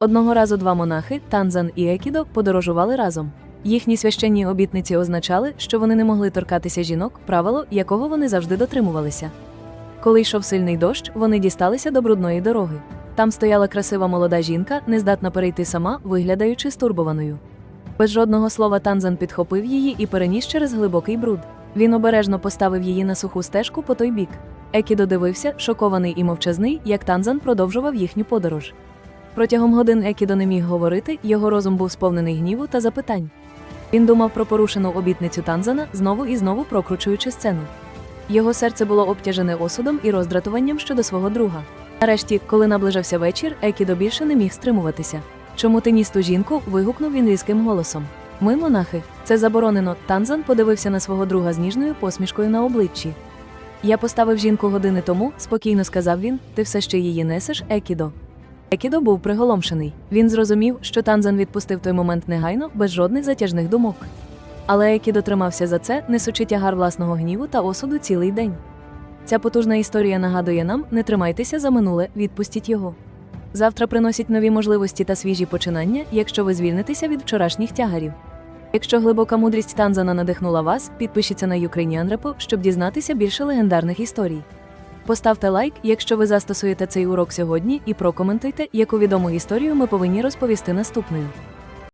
Одного разу два монахи, Танзан і Екідо, подорожували разом. Їхні священні обітниці означали, що вони не могли торкатися жінок, правило, якого вони завжди дотримувалися. Коли йшов сильний дощ, вони дісталися до брудної дороги. Там стояла красива молода жінка, нездатна перейти сама, виглядаючи стурбованою. Без жодного слова Танзан підхопив її і переніс через глибокий бруд. Він обережно поставив її на суху стежку по той бік. Екідо дивився, шокований і мовчазний, як Танзан продовжував їхню подорож. Протягом годин Екідо не міг говорити, його розум був сповнений гніву та запитань. Він думав про порушену обітницю Танзана, знову і знову прокручуючи сцену. Його серце було обтяжене осудом і роздратуванням щодо свого друга. Нарешті, коли наближався вечір, Екідо більше не міг стримуватися. Чому ти ніс ту жінку? вигукнув він різким голосом. Ми, монахи, це заборонено. Танзан подивився на свого друга з ніжною посмішкою на обличчі. Я поставив жінку години тому, спокійно сказав він, ти все ще її несеш, Екідо. Екідо був приголомшений. Він зрозумів, що Танзан відпустив той момент негайно, без жодних затяжних думок. Але Екідо тримався за це, несучи тягар власного гніву та осуду цілий день. Ця потужна історія нагадує нам: не тримайтеся за минуле, відпустіть його. Завтра приносять нові можливості та свіжі починання, якщо ви звільнитеся від вчорашніх тягарів. Якщо глибока мудрість Танзана надихнула вас, підпишіться на Ukrainian Repo, щоб дізнатися більше легендарних історій. Поставте лайк, якщо ви застосуєте цей урок сьогодні, і прокоментуйте, яку відому історію ми повинні розповісти наступною.